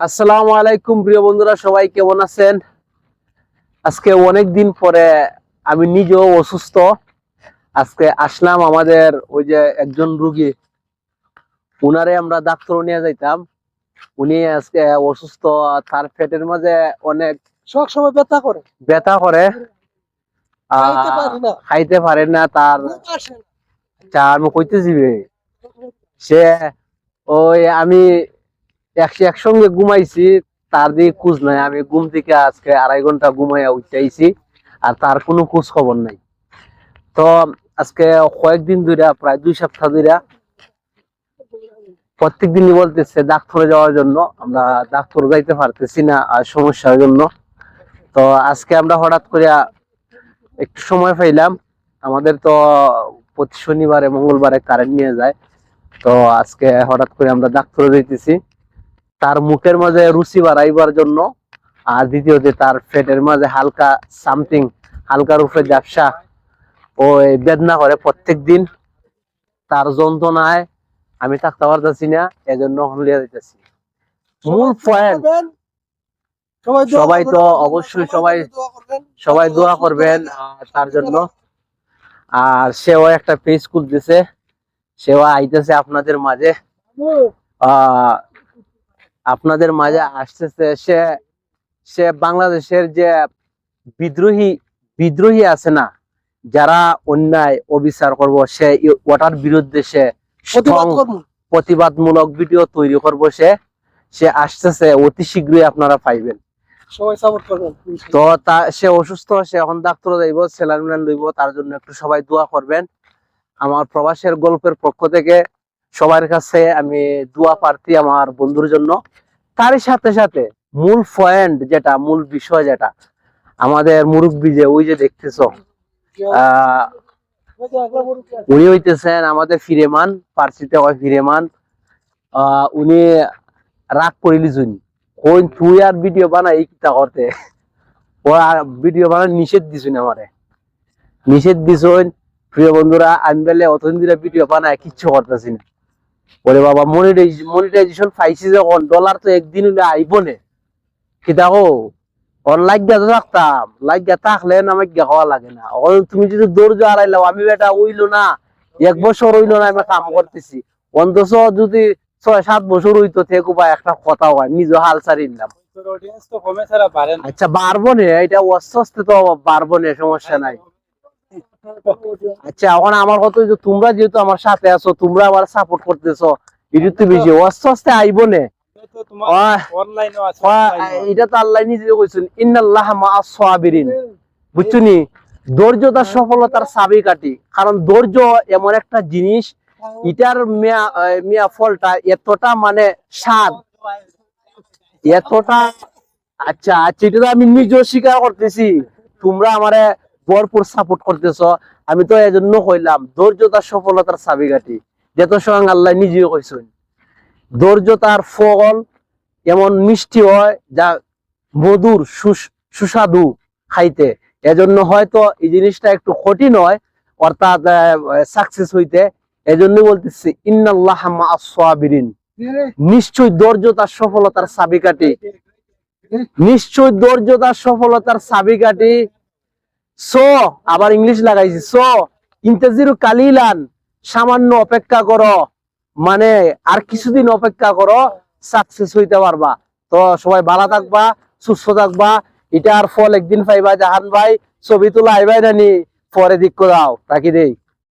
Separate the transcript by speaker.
Speaker 1: আসসালামু আলাইকুম প্রিয় বন্ধুরা সবাই কেমন আছেন? আজকে অনেক দিন পরে আমি নিজেও অসুস্থ। আজকে আসলাম আমাদের ওই যে একজন রুগী উনারে আমরা ডাক্তার নিয়ে যাইতাম। উনি আজকে অসুস্থ তার পেটের মাঝে অনেক
Speaker 2: সব সময় ব্যথা করে।
Speaker 1: ব্যথা করে।
Speaker 2: খাইতে পারি না।
Speaker 1: তার
Speaker 2: ঘুম আসে
Speaker 1: চা আমি কইতেছি বে। সে ওই আমি একসে একসঙ্গে ঘুমাইছি, তার দিয়ে খোঁজ নাই। আমি ঘুম থেকে আজকে আড়াই ঘণ্টা ঘুমাইয়া উঠাইছি আর তার কোনো খোঁজ খবর নাই। তো আজকে কয়েকদিন ধরে প্রায় দুই সপ্তাহ ধরে প্রত্যেক দিনই বলতেছে ডাক্তারে যাওয়ার জন্য। আমরা ডাক্তার যাইতে পারতেছি না, আর সমস্যার জন্য। তো আজকে আমরা হঠাৎ করে একটু সময় পাইলাম। আমাদের তো প্রতি শনিবারে, মঙ্গলবারে কারেন্ট নিয়ে যায়। তো আজকে হঠাৎ করে আমরা ডাক্তারে যাইতেছি। তার মুখের মাঝে রুচি বাড়াইবার জন্য আর দ্বিতীয়তে তার পেটের মাঝে হালকা সামথিং হালকা রূপে ব্যবসা ও বেদনা করে প্রত্যেক দিন তার যন্ত্রণায় আমি থাকতে পারতেছি না এজন্য হলিয়া দিতেছি। মূল পয়েন্ট
Speaker 2: সবাই
Speaker 1: তো অবশ্যই সবাই সবাই দোয়া করবেন তার জন্য। আর সেও একটা পেজ খুলতেছে সেও আইতেছে আপনাদের মাঝে। আহ, আপনাদের মাঝে আসতেছে সে সে বাংলাদেশের যে বিদ্রোহী বিদ্রোহী আছে না যারা অন্যায় অবিচার করব সে ওটার বিরুদ্ধে সে। প্রতিবাদমূলক ভিডিও তৈরি করব সে সে আসতেছে অতি শীঘ্রই আপনারা পাইবেন। তো তা সে অসুস্থ সে এখন ডাক্তার যাইব স্যালাইন লইব তার জন্য একটু সবাই দোয়া করবেন। আমার প্রবাসের গল্পের পক্ষ থেকে সবার কাছে আমি দোয়া প্রার্থী আমার বন্ধুর জন্য। তার সাথে সাথে মূল পয়েন্ট যেটা, মূল বিষয় যেটা, আমাদের মুরব্বী যে, ওই যে দেখতেছ উনি হইতেছেন আমাদের ফিরেমান, পার্সিতে হয় ফিরেমান। উনি রাগ করিলি জুন। কোন তুই আর ভিডিও বানাই কিতা করতে? ও আর ভিডিও বানাই নিষেধ দিছুন আমারে। নিষেধ দিছুন। প্রিয় বন্ধুরা, আমি বেলে অতদিন ভিডিও বানায়, কিচ্ছু করতেছি না। ওরে বাবা মনিটাইজেশন পাইছি যখন ডলার তো একদিন হলে আইব নে কিতা ও ওর লাগিয়া তো থাকতাম লাগিয়া থাকলে আমাকে খাওয়া লাগে না। তুমি যদি হারাইলাও আমি বেটা উইলো না এক বছর হইল না আমি কাম করতেছি। অন্তত যদি ছয় সাত বছর হইতো থেকে বা একটা কথা হয় নিজ হাল
Speaker 2: ছাড়া পারেন
Speaker 1: আচ্ছা বাড়বো নে। এটা আস্তে তো বাড়বো নে সমস্যা নাই। আচ্ছা এখন আমার কথা তোমরা যেহেতু আমার সাথে আছো তোমরা আমার সাপোর্ট করতেছো এটা তো বেশি আস্তে আস্তে আইবো নে। ওহ,
Speaker 2: অনলাইনও আছে
Speaker 1: ওহ, এটা তো আল্লাহ নিজে কইছেন ইন্নাল্লাহ মাআস সাবিরিন। বুঝছনি ধৈর্যতা সফলতার চাবি কাটি কারণ ধৈর্য এমন একটা জিনিস এটার মিয়া মিয়া ফলটা এতটা মানে স্বাদ। এতটা আচ্ছা আচ্ছা এটা তো আমি নিজেও স্বীকার করতেছি। তোমরা আমারে ভরপুর সাপোর্ট করতেছ, আমি তো এজন্য কইলাম, ধৈর্যতার সফলতার চাবি কাটি যেত স্বয়ং আল্লাহ নিজেও কইছেন। ধৈর্যতার ফল এমন মিষ্টি হয় যা মধুর সুস্বাদু খাইতে। এজন্য হয়তো এই জিনিসটা একটু কঠিন হয়, অর্থাৎ সাকসেস হইতে। এজন্য বলতেছি, ইন্নাল্লাহ মাআস সাবিরিন। নিশ্চয় ধৈর্যতার সফলতার চাবিকাঠি। নিশ্চয় ধৈর্যতার সফলতার চাবিকাঠি সো, আবার ইংলিশ লাগাইছি, সো। ইন্তাজিরু কালিলান, সামান্য অপেক্ষা করো। মানে আর কিছুদিন অপেক্ষা করো সাকসেস হইতে পারবা। তো সবাই ভালো থাকবা, সুস্থ থাকবা। এটা আর ফল একদিন পাইবা, জাহান ভাই। ছবি তোলা আইবাই নানি, পরে দিক দাও তাকে দেই।